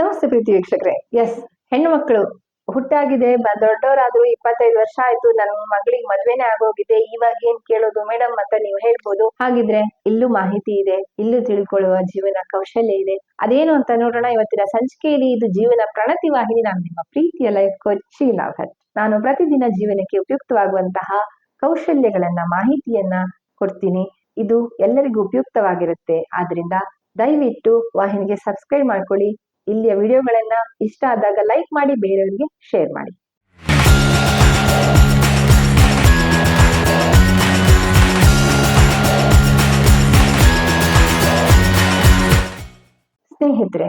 ನಮಸ್ತೆ ಪ್ರೀತಿ ವೀಕ್ಷಕರೇ. ಎಸ್ ಹೆಣ್ಣು ಮಕ್ಕಳು, ಹುಟ್ಟಾಗಿದೆ ದೊಡ್ಡವರಾದ್ರು ಇಪ್ಪತ್ತೈದು ವರ್ಷ ಆಯ್ತು, ನನ್ನ ಮಗಳಿಗೆ ಮದ್ವೆನೆ ಆಗೋಗಿದೆ ಇವಾಗ ಏನ್ ಕೇಳೋದು ಮೇಡಮ್ ಅಂತ ನೀವು ಹೇಳ್ಬೋದು. ಹಾಗಿದ್ರೆ ಇಲ್ಲೂ ಮಾಹಿತಿ ಇದೆ, ಇಲ್ಲೂ ತಿಳ್ಕೊಳ್ಳುವ ಜೀವನ ಕೌಶಲ್ಯ ಇದೆ. ಅದೇನು ಅಂತ ನೋಡೋಣ, ಇವತ್ತಿನ ಸಂಚಿಕೆಯಲ್ಲಿ ಇದು ಜೀವನ ಪ್ರಣತಿ ವಾಹಿನಿ. ನಾನು ನಿಮ್ಮ ಪ್ರೀತಿಯ ಲೈಫ್ ಕೋಚ್ ಶೀಲಾ ಭಟ್. ನಾನು ಪ್ರತಿದಿನ ಜೀವನಕ್ಕೆ ಉಪಯುಕ್ತವಾಗುವಂತಹ ಕೌಶಲ್ಯಗಳನ್ನ, ಮಾಹಿತಿಯನ್ನ ಕೊಡ್ತೀನಿ. ಇದು ಎಲ್ಲರಿಗೂ ಉಪಯುಕ್ತವಾಗಿರುತ್ತೆ. ಆದ್ರಿಂದ ದಯವಿಟ್ಟು ವಾಹಿನಿಗೆ ಸಬ್ಸ್ಕ್ರೈಬ್ ಮಾಡ್ಕೊಳ್ಳಿ. ಇಲ್ಲಿಯ ವಿಡಿಯೋಗಳನ್ನ ಇಷ್ಟ ಆದಾಗ ಲೈಕ್ ಮಾಡಿ, ಬೇರೆಯವರಿಗೆ ಶೇರ್ ಮಾಡಿ. ಸ್ನೇಹಿತರೆ,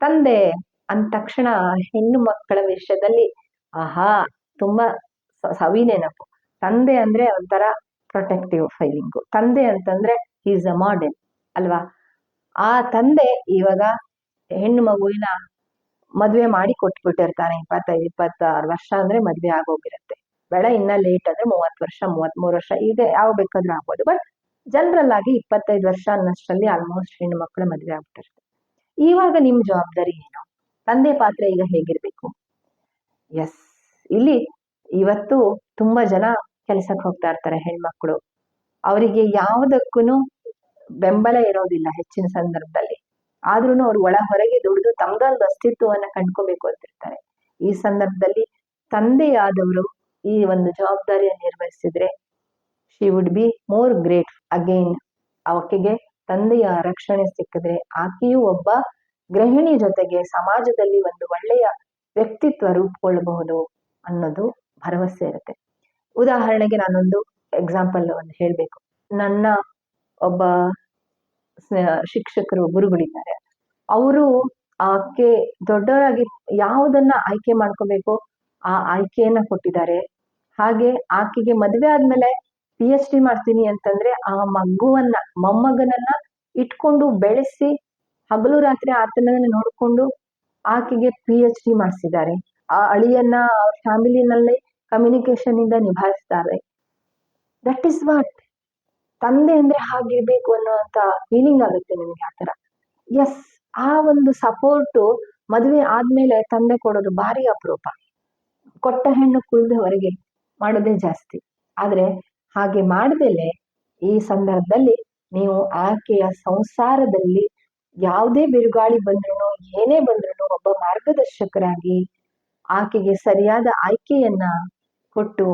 ತಂದೆ ಅಂದ ತಕ್ಷಣ ಹೆಣ್ಣು ಮಕ್ಕಳ ವಿಷಯದಲ್ಲಿ, ಆಹಾ, ತುಂಬಾ ಸವಿ ನೆನಪು ತಂದೆ ಅಂದ್ರೆ ಒಂಥರ ಪ್ರೊಟೆಕ್ಟಿವ್ ಫೈಲಿಂಗು ತಂದೆ ಅಂತಂದ್ರೆ ಈಸ್ ಅ ಮಾಡೆಲ್ ಅಲ್ವಾ? ಆ ತಂದೆ ಇವಾಗ ಹೆಣ್ಣು ಮಗುವಿನ ಮದ್ವೆ ಮಾಡಿ ಕೊಟ್ಬಿಟ್ಟಿರ್ತಾನೆ ಇಪ್ಪತ್ತೈದು ಇಪ್ಪತ್ತಾರು ವರ್ಷ ಅಂದ್ರೆ ಮದ್ವೆ ಆಗೋಗಿರುತ್ತೆ. ಬೇಡ ಇನ್ನ ಲೇಟ್ ಅಂದ್ರೆ ಮೂವತ್ತು ವರ್ಷ ಮೂವತ್ತ್ ಮೂರು ವರ್ಷ, ಇದೆ, ಯಾವ ಬೇಕಾದ್ರೂ ಆಗ್ಬೋದು. ಬಟ್ ಜನರಲ್ ಆಗಿ ಇಪ್ಪತ್ತೈದು ವರ್ಷ ಅನ್ನಷ್ಟರಲ್ಲಿ ಆಲ್ಮೋಸ್ಟ್ ಹೆಣ್ಣು ಮಕ್ಕಳು ಮದ್ವೆ ಆಗ್ಬಿಟ್ಟಿರ್ತಾರೆ ಇವಾಗ ನಿಮ್ ಜವಾಬ್ದಾರಿ ಏನು? ತಂದೆ ಪಾತ್ರ ಈಗ ಹೇಗಿರ್ಬೇಕು? ಎಸ್ ಇಲ್ಲಿ ಇವತ್ತು ತುಂಬಾ ಜನ ಕೆಲಸಕ್ಕೆ ಹೋಗ್ತಾ ಇರ್ತಾರೆ ಹೆಣ್ಮಕ್ಳು ಅವರಿಗೆ ಯಾವುದಕ್ಕೂ ಬೆಂಬಲ ಇರೋದಿಲ್ಲ ಹೆಚ್ಚಿನ ಸಂದರ್ಭದಲ್ಲಿ. ಆದ್ರೂ ಅವ್ರು ಒಳ ಹೊರಗೆ ದುಡಿದು ತಮ್ದೊಂದು ಅಸ್ತಿತ್ವವನ್ನ ಕಂಡ್ಕೋಬೇಕು ಅಂತಿರ್ತಾರೆ. ಈ ಸಂದರ್ಭದಲ್ಲಿ ತಂದೆಯಾದವರು ಈ ಒಂದು ಜವಾಬ್ದಾರಿಯನ್ನು ನಿರ್ವಹಿಸಿದ್ರೆ she would be more great again ಆಕೆಗೆ ತಂದೆಯ ರಕ್ಷಣೆ ಸಿಕ್ಕಿದ್ರೆ ಆಕೆಯೂ ಒಬ್ಬ ಗೃಹಿಣಿ ಜೊತೆಗೆ ಸಮಾಜದಲ್ಲಿ ಒಂದು ಒಳ್ಳೆಯ ವ್ಯಕ್ತಿತ್ವ ರೂಪುಗೊಳ್ಳಬಹುದು ಅನ್ನೋದು ಭರವಸೆ ಇರುತ್ತೆ. ಉದಾಹರಣೆಗೆ ನಾನೊಂದು ಎಕ್ಸಾಂಪಲ್ ಒಂದು ಹೇಳಬೇಕು. ನನ್ನ ಒಬ್ಬ ಶಿಕ್ಷಕರು ಗುರುಗಳಿದ್ದಾರೆ. ಅವರು ಆಕೆ ದೊಡ್ಡವರಾಗಿ ಯಾವುದನ್ನ ಆಯ್ಕೆ ಮಾಡ್ಕೋಬೇಕು, ಆ ಆಯ್ಕೆಯನ್ನ ಕೊಟ್ಟಿದ್ದಾರೆ. ಹಾಗೆ ಆಕೆಗೆ ಮದುವೆ ಆದ್ಮೇಲೆ ಪಿ ಎಚ್ ಡಿ ಮಾಡ್ತೀನಿ ಅಂತಂದ್ರೆ ಆ ಮಗುವನ್ನ, ಮೊಮ್ಮಗನನ್ನ ಇಟ್ಕೊಂಡು ಬೆಳೆಸಿ ಹಗಲು ರಾತ್ರಿ ಆತನನ್ನ ನೋಡ್ಕೊಂಡು ಆಕೆಗೆ ಪಿ ಎಚ್ ಡಿ ಮಾಡಿಸಿದ್ದಾರೆ. ಆ ಅಳಿಯನ್ನ, ಅವ್ರ ಫ್ಯಾಮಿಲಿನಲ್ಲಿ ಕಮ್ಯುನಿಕೇಶನ್ ಇಂದ ನಿಭಾಯಿಸ್ತಾರೆ. ದಟ್ ಇಸ್ ವಾಟ್ ತಂದೆ ಅಂದ್ರೆ ಹಾಗಿರಬೇಕು ಅನ್ನೋವಂಥ ಫೀಲಿಂಗ್ ಆಗುತ್ತೆ ನಿಮ್ಗೆ ಆತರ ಎಸ್ ಆ ಒಂದು ಸಪೋರ್ಟು ಮದುವೆ ಆದ್ಮೇಲೆ ತಂದೆ ಕೊಡೋದು ಭಾರಿ ಅಪರೂಪ. ಕೊಟ್ಟ ಹೆಣ್ಣು ಕುಳ್ದ ಹೊರಗೆ ಮಾಡೋದೇ ಜಾಸ್ತಿ. ಆದರೆ ಹಾಗೆ ಮಾಡದೆಲೆ ಈ ಸಂದರ್ಭದಲ್ಲಿ ನೀವು ಆಕೆಯ ಸಂಸಾರದಲ್ಲಿ ಯಾವುದೇ ಬಿರುಗಾಳಿ ಬಂದ್ರೂ ಏನೇ ಬಂದ್ರೂ ಒಬ್ಬ ಮಾರ್ಗದರ್ಶಕರಾಗಿ ಆಕೆಗೆ ಸರಿಯಾದ ಆಯ್ಕೆಯನ್ನ ಕೊಟ್ಟು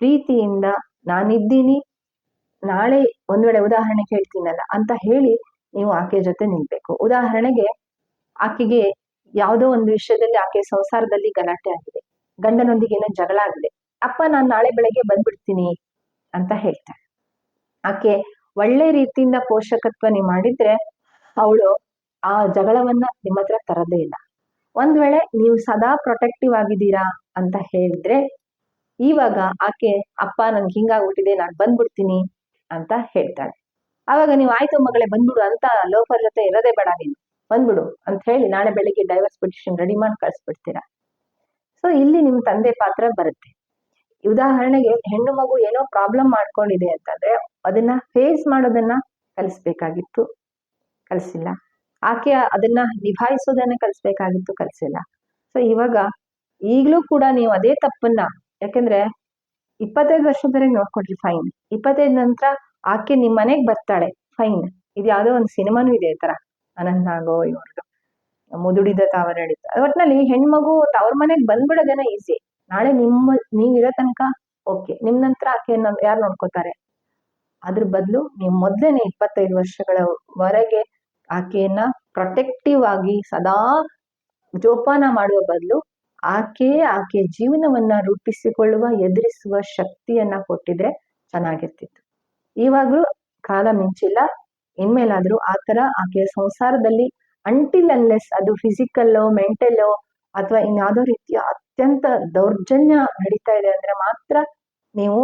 ಪ್ರೀತಿಯಿಂದ ನಾನಿದ್ದೀನಿ ನಾಳೆ ಒಂದ್ ವೇಳೆ ಉದಾಹರಣೆ ಕೇಳ್ತೀನಲ್ಲ ಅಂತ ಹೇಳಿ ನೀವು ಆಕೆ ಜೊತೆ ನಿಲ್ಬೇಕು. ಉದಾಹರಣೆಗೆ ಆಕೆಗೆ ಯಾವುದೋ ಒಂದು ವಿಷಯದಲ್ಲಿ ಆಕೆ ಸಂಸಾರದಲ್ಲಿ ಗಲಾಟೆ ಆಗಿದೆ. ಗಂಡನೊಂದಿಗೆ ಏನೋ ಜಗಳ ಆಗಿದೆ. ಅಪ್ಪ, ನಾನು ನಾಳೆ ಬೆಳಗ್ಗೆ ಬಂದ್ಬಿಡ್ತೀನಿ ಅಂತ ಹೇಳ್ತಾಳೆ. ಆಕೆ ಒಳ್ಳೆ ರೀತಿಯಿಂದ ಪೋಷಕತ್ವ ನೀವು ಮಾಡಿದ್ರೆ ಅವಳು ಆ ಜಗಳವನ್ನ ನಿಮ್ಮ ಹತ್ರ ತರದೇ ಇಲ್ಲ. ಒಂದ್ ವೇಳೆ ನೀವು ಸದಾ ಪ್ರೊಟೆಕ್ಟಿವ್ ಆಗಿದ್ದೀರಾ ಅಂತ ಹೇಳಿದ್ರೆ ಇವಾಗ ಆಕೆ, ಅಪ್ಪ, ನನ್ಗೆ ಹಿಂಗಾಗ್ಬಿಟ್ಟಿದೆ, ನಾನು ಬಂದ್ಬಿಡ್ತೀನಿ ಅಂತ ಹೇಳ್ತಾಳೆ. ಆವಾಗ ನೀವು ಆಯ್ತು ಮಗಳೇ, ಬಂದ್ಬಿಡು, ಅಂತ ಲೋಫರ್ ಜೊತೆ ಇರೋದೇ ಬೇಡ ನೀನು. ಬಂದ್ಬಿಡು ಅಂತ ಹೇಳಿ ನಾಳೆ ಬೆಳಿಗ್ಗೆ ಡೈವರ್ಸ್ ಪಿಟಿಷನ್ ರೆಡಿ ಮಾಡಿ ಕಳಿಸ್ಬಿಡ್ತೀರಾ. ಸೊ ಇಲ್ಲಿ ನಿಮ್ ತಂದೆ ಪಾತ್ರ ಬರುತ್ತೆ. ಉದಾಹರಣೆಗೆ ಹೆಣ್ಣು ಮಗು ಏನೋ ಪ್ರಾಬ್ಲಮ್ ಮಾಡ್ಕೊಂಡಿದೆ ಅಂತಂದ್ರೆ ಅದನ್ನ ಫೇಸ್ ಮಾಡೋದನ್ನ ಕಲಿಸ್ಬೇಕಾಗಿತ್ತು, ಕಲಿಸಿಲ್ಲ. ಆಕೆ ಅದನ್ನ ನಿಭಾಯಿಸೋದನ್ನ ಕಲಿಸ್ಬೇಕಾಗಿತ್ತು, ಕಲಿಸಿಲ್ಲ. ಸೊ ಇವಾಗ ಈಗಲೂ ಕೂಡ ನೀವು ಅದೇ ತಪ್ಪನ್ನ, ಯಾಕಂದ್ರೆ ಇಪ್ಪತ್ತೈದು ವರ್ಷದವರೆಗೆ ನೋಡ್ಕೊಡ್ರಿ ಫೈನ್ ಇಪ್ಪತ್ತೈದು ನಂತರ ಆಕೆ ನಿಮ್ಮ ಮನೆಗೆ ಬರ್ತಾಳೆ ಫೈನ್ ಇದು ಯಾವುದೋ ಒಂದು ಸಿನಿಮಾನು ಇದೆ ಈ ತರ. ಅನಂತ್ ನಾಗೋ ಇವ್ರದ್ದು ಮುದುಡಿದ ತಾವರಳಿತ ಒಟ್ನಲ್ಲಿ ಹೆಣ್ಮಗು ತವ್ರ ಮನೆಗೆ ಬಂದ್ಬಿಡೋದೇನ ಈಸಿ ನಾಳೆ ನಿಮ್ಮ, ನೀವಿರೋ ತನಕ ಓಕೆ ನಿಮ್ಮ ನಂತರ ಆಕೆಯನ್ನ ಯಾರು ನೋಡ್ಕೋತಾರೆ? ಅದ್ರ ಬದಲು ನೀವು ಮೊದಲೇನೆ ಇಪ್ಪತ್ತೈದು ವರ್ಷಗಳವರೆಗೆ ಆಕೆಯನ್ನ ಪ್ರೊಟೆಕ್ಟಿವ್ ಆಗಿ ಸದಾ ಜೋಪಾನ ಮಾಡುವ ಬದಲು ಆಕೆ ಆಕೆ ಜೀವನವನ್ನ ರೂಪಿಸಿಕೊಳ್ಳುವ, ಎದುರಿಸುವ ಶಕ್ತಿಯನ್ನ ಕೊಟ್ಟಿದ್ರೆ ಚೆನ್ನಾಗಿರ್ತಿತ್ತು. ಇವಾಗಲೂ ಕಾಲ ಮಿಂಚಿಲ್ಲ. ಇನ್ಮೇಲಾದ್ರೂ ಥರ ಆಕೆಯ ಸಂಸಾರದಲ್ಲಿ ಅಂಟಿಲ್ ಅನ್ಲೆಸ್ ಅದು ಫಿಸಿಕಲ್ಲೋ ಮೆಂಟಲ್ಲೋ ಅಥವಾ ಇನ್ಯಾವುದೋ ರೀತಿಯ ಅತ್ಯಂತ ದೌರ್ಜನ್ಯ ನಡೀತಾ ಇದೆ ಅಂದ್ರೆ ಮಾತ್ರ ನೀವು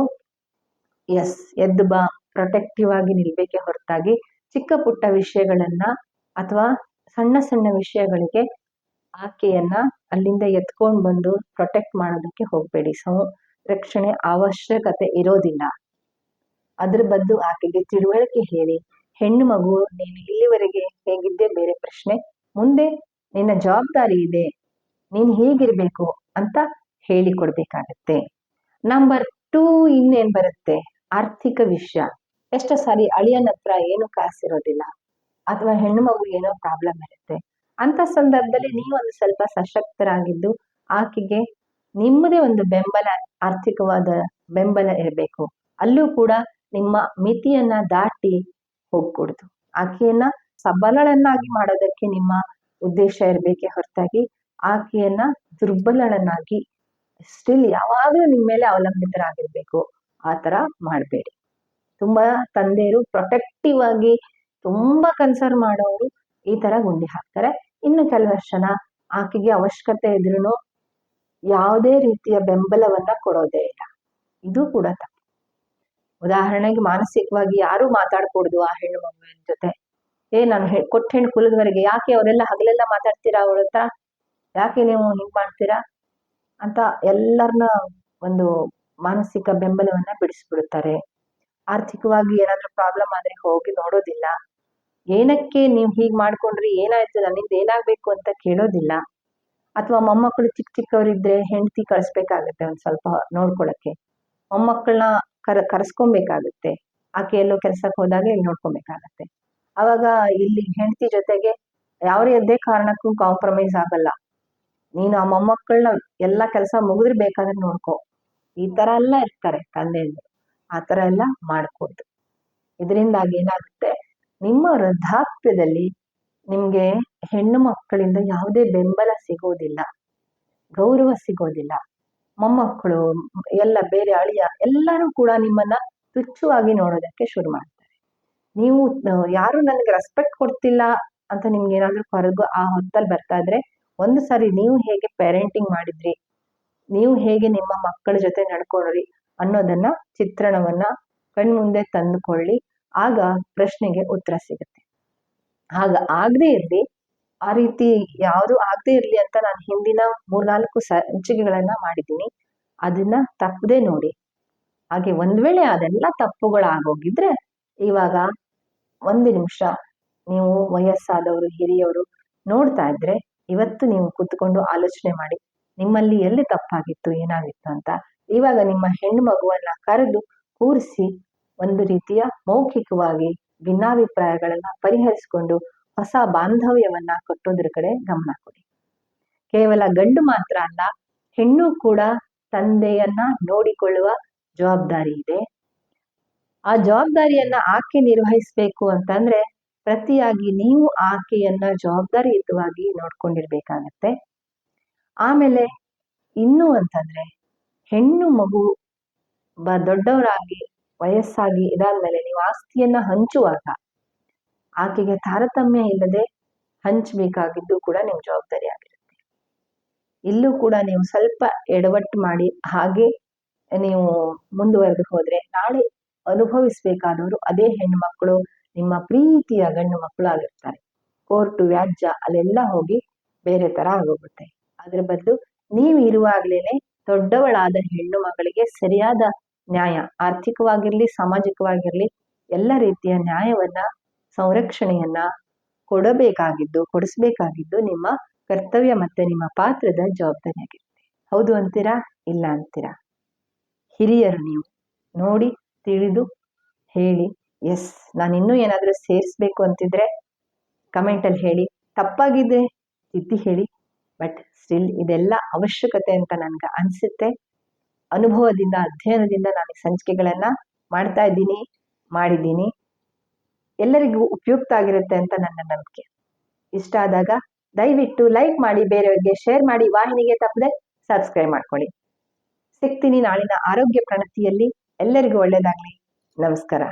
ಎಸ್ ಎದ್ದು ಬಾ ಪ್ರೊಟೆಕ್ಟಿವ್ ಆಗಿ ನಿಲ್ಬೇಕೆ ಹೊರತಾಗಿ ಚಿಕ್ಕ ಪುಟ್ಟ ವಿಷಯಗಳನ್ನ ಅಥವಾ ಸಣ್ಣ ಸಣ್ಣ ವಿಷಯಗಳಿಗೆ ಆಕೆಯನ್ನ ಅಲ್ಲಿಂದ ಎತ್ಕೊಂಡು ಬಂದು ಪ್ರೊಟೆಕ್ಟ್ ಮಾಡೋದಕ್ಕೆ ಹೋಗ್ಬೇಡಿ. ಸಂರಕ್ಷಣೆ ಅವಶ್ಯಕತೆ ಇರೋದಿಲ್ಲ. ಅದ್ರ ಬದ್ದು ಆಕೆಗೆ ತಿಳುವಳಿಕೆ ಹೇಳಿ. ಹೆಣ್ಣು ಮಗು, ನೀನು ಇಲ್ಲಿವರೆಗೆ ಹೇಗಿದ್ದೆ ಬೇರೆ ಪ್ರಶ್ನೆ. ಮುಂದೆ ನಿನ್ನ ಜವಾಬ್ದಾರಿ ಇದೆ. ನೀನು ಹೀಗಿರ್ಬೇಕು ಅಂತ ಹೇಳಿಕೊಡ್ಬೇಕಾಗತ್ತೆ. ನಂಬರ್ ಟೂ ಇನ್ನೇನ್ ಬರುತ್ತೆ? ಆರ್ಥಿಕ ವಿಷಯ. ಎಷ್ಟೋ ಸಾರಿ ಅಳಿಯನ ಹತ್ರ ಏನು ಕಾಸಿರೋದಿಲ್ಲ. ಅಥವಾ ಹೆಣ್ಣು ಮಗು ಏನೋ ಪ್ರಾಬ್ಲಮ್ ಇರುತ್ತೆ. ಅಂತ ಸಂದರ್ಭದಲ್ಲಿ ನೀವು ಒಂದು ಸ್ವಲ್ಪ ಸಶಕ್ತರಾಗಿದ್ದು ಆಕೆಗೆ ನಿಮ್ಮದೇ ಒಂದು ಬೆಂಬಲ, ಆರ್ಥಿಕವಾದ ಬೆಂಬಲ ಇರಬೇಕು. ಅಲ್ಲೂ ಕೂಡ ನಿಮ್ಮ ಮಿತಿಯನ್ನ ದಾಟಿ ಹೋಗ್ಕೂಡ್ದು ಆಕೆಯನ್ನ ಸಬಲಳನ್ನಾಗಿ ಮಾಡೋದಕ್ಕೆ ನಿಮ್ಮ ಉದ್ದೇಶ ಇರಬೇಕೆ ಹೊರತಾಗಿ ಆಕೆಯನ್ನ ದುರ್ಬಲಳನ್ನಾಗಿ ಸ್ಟಿಲ್ ಯಾವಾಗಲೂ ನಿಮ್ಮ ಮೇಲೆ ಅವಲಂಬಿತರಾಗಿರ್ಬೇಕು. ಆ ತರ ಮಾಡಬೇಡಿ. ತುಂಬಾ ತಂದೆಯರು ಪ್ರೊಟೆಕ್ಟಿವ್ ಆಗಿ ತುಂಬಾ ಕನ್ಸರ್ನ್ ಮಾಡೋರು ಈ ತರ ಗುಂಡಿ ಹಾಕ್ತಾರೆ. ಇನ್ನು ಕೆಲವಷ್ಟು ಜನ ಆಕೆಗೆ ಅವಶ್ಯಕತೆ ಇದ್ರೂ ಯಾವುದೇ ರೀತಿಯ ಬೆಂಬಲವನ್ನ ಕೊಡೋದೇ ಇಲ್ಲ. ಇದು ಕೂಡ ತಪ್ಪು. ಉದಾಹರಣೆಗೆ ಮಾನಸಿಕವಾಗಿ ಯಾರು ಮಾತಾಡ್ಕೊಡ್ದು ಆ ಹೆಣ್ಣು ಮಗುವಿನ ಜೊತೆ. ಏ, ನಾನು ಕೊಟ್ಟ ಹೆಣ್ಣು ಕುಲದವರೆಗೆ ಯಾಕೆ ಅವರೆಲ್ಲ ಹಗಲೆಲ್ಲ ಮಾತಾಡ್ತೀರಾ ಅವಳ ಹತ್ರ? ಯಾಕೆ ನೀವು ಹಿಂಗ್ ಮಾಡ್ತೀರಾ? ಅಂತ ಎಲ್ಲರನ್ನ ಒಂದು ಮಾನಸಿಕ ಬೆಂಬಲವನ್ನ ಬಿಡಿಸ್ಬಿಡುತ್ತಾರೆ. ಆರ್ಥಿಕವಾಗಿ ಏನಾದ್ರೂ ಪ್ರಾಬ್ಲಮ್ ಆದ್ರೆ ಹೋಗಿ ನೋಡೋದಿಲ್ಲ. ಏನಕ್ಕೆ ನೀವು ಹೀಗೆ ಮಾಡ್ಕೊಂಡ್ರಿ? ಏನಾಯ್ತು? ನನ್ನಿಂದ ಏನಾಗ್ಬೇಕು ಅಂತ ಕೇಳೋದಿಲ್ಲ. ಅಥವಾ ಮೊಮ್ಮಕ್ಕಳು ಚಿಕ್ಕ ಚಿಕ್ಕವರಿದ್ರೆ ಹೆಂಡತಿ ಕಳಿಸ್ಬೇಕಾಗತ್ತೆ ಒಂದು ಸ್ವಲ್ಪ ನೋಡ್ಕೊಳಕ್ಕೆ. ಮೊಮ್ಮಕ್ಕಳನ್ನ ಕರ ಕರೆಸ್ಕೊಬೇಕಾಗತ್ತೆ. ಆಕೆ ಎಲ್ಲೋ ಕೆಲ್ಸಕ್ಕೆ ಹೋದಾಗ ಇಲ್ಲಿ ನೋಡ್ಕೊಬೇಕಾಗತ್ತೆ. ಅವಾಗ ಇಲ್ಲಿ ಹೆಂಡತಿ ಜೊತೆಗೆ ಯಾವುದೇ ಕಾರಣಕ್ಕೂ ಕಾಂಪ್ರಮೈಸ್ ಆಗಲ್ಲ. ನೀನು ಆ ಮೊಮ್ಮಕ್ಕಳನ್ನ ಎಲ್ಲ ಕೆಲಸ ಮುಗಿದ್ರೆ ಬೇಕಾದ್ರೆ ನೋಡ್ಕೊ. ಈ ತರ ಎಲ್ಲ ಇರ್ತಾರೆ ತಂದೆಯಂದ್ರು ಆ ಥರ ಎಲ್ಲ ಮಾಡ್ಕೊಡ್ದು. ಇದರಿಂದಾಗಿ ಏನಾಗುತ್ತೆ? ನಿಮ್ಮ ವೃದ್ಧಾಪ್ಯದಲ್ಲಿ ನಿಮಗೆ ಹೆಣ್ಣು ಮಕ್ಕಳಿಂದ ಯಾವುದೇ ಬೆಂಬಲ ಸಿಗೋದಿಲ್ಲ, ಗೌರವ ಸಿಗೋದಿಲ್ಲ. ಮೊಮ್ಮಕ್ಕಳು, ಎಲ್ಲ ಬೇರೆ ಅಳಿಯ ಎಲ್ಲರೂ ಕೂಡ ನಿಮ್ಮನ್ನ ತುಚ್ಛವಾಗಿ ನೋಡೋದಕ್ಕೆ ಶುರು ಮಾಡ್ತಾರೆ. ನೀವು, ಯಾರು ನನಗೆ ರೆಸ್ಪೆಕ್ಟ್ ಕೊಡ್ತಿಲ್ಲ ಅಂತ ನಿಮ್ಗೆ ಏನಾದ್ರೂ ಹೊರಗು ಆ ಹೊತ್ತಲ್ಲಿ ಬರ್ತಾ ಇದ್ರೆ, ಒಂದು ಸಾರಿ ನೀವು ಹೇಗೆ ಪೇರೆಂಟಿಂಗ್ ಮಾಡಿದ್ರಿ, ನೀವು ಹೇಗೆ ನಿಮ್ಮ ಮಕ್ಕಳ ಜೊತೆ ನಡ್ಕೊಳ್ರಿ ಅನ್ನೋದನ್ನ ಚಿತ್ರಣವನ್ನ ಕಣ್ಮುಂದೆ ತಂದುಕೊಳ್ಳಿ. ಆಗ ಪ್ರಶ್ನೆಗೆ ಉತ್ತರ ಸಿಗುತ್ತೆ. ಆಗ ಆಗದೆ ಇರ್ಲಿ, ಆ ರೀತಿ ಯಾವುದು ಆಗದೆ ಇರಲಿ ಅಂತ ನಾನು ಹಿಂದಿನ ಮೂರ್ನಾಲ್ಕು ಸಂಚಿಕೆಗಳನ್ನ ಮಾಡಿದ್ದೀನಿ. ಅದನ್ನ ತಪ್ಪದೆ ನೋಡಿ. ಹಾಗೆ ಒಂದ್ ವೇಳೆ ಅದೆಲ್ಲ ತಪ್ಪುಗಳಾಗೋಗಿದ್ರೆ, ಇವಾಗ ಒಂದು ನಿಮಿಷ ನೀವು ವಯಸ್ಸಾದವರು, ಹಿರಿಯವರು ನೋಡ್ತಾ ಇದ್ರೆ, ಇವತ್ತು ನೀವು ಕೂತ್ಕೊಂಡು ಆಲೋಚನೆ ಮಾಡಿ, ನಿಮ್ಮಲ್ಲಿ ಎಲ್ಲಿ ತಪ್ಪಾಗಿತ್ತು, ಏನಾಗಿತ್ತು ಅಂತ. ಇವಾಗ ನಿಮ್ಮ ಹೆಣ್ಣು ಮಗುವನ್ನ ಕರೆದು ಕೂರಿಸಿ ಒಂದು ರೀತಿಯ ಮೌಖಿಕವಾಗಿ ಭಿನ್ನಾಭಿಪ್ರಾಯಗಳನ್ನ ಪರಿಹರಿಸಿಕೊಂಡು ಹೊಸ ಬಾಂಧವ್ಯವನ್ನ ಕಟ್ಟೋದ್ರ ಕಡೆ ಗಮನ ಕೊಡಿ. ಕೇವಲ ಗಂಡು ಮಾತ್ರ ಅಲ್ಲ, ಹೆಣ್ಣು ಕೂಡ ತಂದೆಯನ್ನ ನೋಡಿಕೊಳ್ಳುವ ಜವಾಬ್ದಾರಿ ಇದೆ. ಆ ಜವಾಬ್ದಾರಿಯನ್ನ ಆಕೆ ನಿರ್ವಹಿಸಬೇಕು ಅಂತಂದ್ರೆ ಪ್ರತಿಯಾಗಿ ನೀವು ಆಕೆಯನ್ನ ಜವಾಬ್ದಾರಿಯುತವಾಗಿ ನೋಡ್ಕೊಂಡಿರ್ಬೇಕಾಗತ್ತೆ. ಆಮೇಲೆ ಇನ್ನು ಅಂತಂದ್ರೆ ಹೆಣ್ಣು ಮಗು ಬ ದೊಡ್ಡವರಾಗಿ ವಯಸ್ಸಾಗಿ ಇದಾದ್ಮೇಲೆ ನೀವು ಆಸ್ತಿಯನ್ನ ಹಂಚುವಾಗ ಆಕೆಗೆ ತಾರತಮ್ಯ ಇಲ್ಲದೆ ಹಂಚಬೇಕಾಗಿದ್ದು ಕೂಡ ನಿಮ್ಮ ಜವಾಬ್ದಾರಿ ಆಗಿರುತ್ತೆ. ಇಲ್ಲೂ ಕೂಡ ನೀವು ಸ್ವಲ್ಪ ಎಡವಟ್ಟು ಮಾಡಿ, ಹಾಗೆ ನೀವು ಮುಂದುವರೆದು ಹೋದ್ರೆ ನಾಳೆ ಅನುಭವಿಸ್ಬೇಕಾದವರು ಅದೇ ಹೆಣ್ಣು ಮಕ್ಕಳು, ನಿಮ್ಮ ಪ್ರೀತಿಯ ಗಂಡು ಮಕ್ಕಳು ಆಗಿರ್ತಾರೆ. ಕೋರ್ಟು, ವ್ಯಾಜ್ಯ ಅಲ್ಲೆಲ್ಲ ಹೋಗಿ ಬೇರೆ ತರ ಆಗೋಗುತ್ತೆ. ಅದ್ರ ಬದಲು ನೀವು ಇರುವಾಗ್ಲೇನೆ ದೊಡ್ಡವಳಾದ ಹೆಣ್ಣು ಮಗಳಿಗೆ ಸರಿಯಾದ ನ್ಯಾಯ, ಆರ್ಥಿಕವಾಗಿರ್ಲಿ, ಸಾಮಾಜಿಕವಾಗಿರ್ಲಿ, ಎಲ್ಲ ರೀತಿಯ ನ್ಯಾಯವನ್ನ, ಸಂರಕ್ಷಣೆಯನ್ನ ಕೊಡಬೇಕಾಗಿದ್ದು, ಕೊಡಿಸ್ಬೇಕಾಗಿದ್ದು ನಿಮ್ಮ ಕರ್ತವ್ಯ ಮತ್ತೆ ನಿಮ್ಮ ಪಾತ್ರದ ಜವಾಬ್ದಾರಿ ಆಗಿರುತ್ತೆ ಹೌದು ಅಂತೀರಾ? ಇಲ್ಲ ಅಂತೀರಾ? ಹಿರಿಯರು ನೀವು ನೋಡಿ, ತಿಳಿದು, ಹೇಳಿ. ಎಸ್, ನಾನು ಇನ್ನೂ ಏನಾದರೂ ಸೇರಿಸ್ಬೇಕು ಅಂತಿದ್ರೆ ಕಮೆಂಟಲ್ಲಿ ಹೇಳಿ. ತಪ್ಪಾಗಿದೆ ತಿದ್ದಿ ಹೇಳಿ. ಬಟ್, ಸ್ಟಿಲ್ ಇದೆಲ್ಲ ಅವಶ್ಯಕತೆ ಅಂತ ನನಗೆ ಅನಿಸುತ್ತೆ. ಅನುಭವದಿಂದ, ಅಧ್ಯಯನದಿಂದ ನಾನು ಸಂಚಿಕೆಗಳನ್ನು ಮಾಡ್ತಾ ಇದ್ದೀನಿ, ಮಾಡಿದ್ದೀನಿ. ಎಲ್ಲರಿಗೂ ಉಪಯುಕ್ತ ಆಗಿರುತ್ತೆ ಅಂತ ನನ್ನ ನಂಬಿಕೆ. ಇಷ್ಟ ಆದಾಗ ದಯವಿಟ್ಟು ಲೈಕ್ ಮಾಡಿ, ಬೇರೆಯವರಿಗೆ ಶೇರ್ ಮಾಡಿ, ವಾಹಿನಿಗೆ ತಪ್ಪದೆ ಸಬ್ಸ್ಕ್ರೈಬ್ ಮಾಡ್ಕೊಳ್ಳಿ. ಸಿಗ್ತೀನಿ ನಾಳಿನ ಆರೋಗ್ಯ ಪ್ರಣತಿಯಲ್ಲಿ. ಎಲ್ಲರಿಗೂ ಒಳ್ಳೆಯದಾಗಲಿ ನಮಸ್ಕಾರ.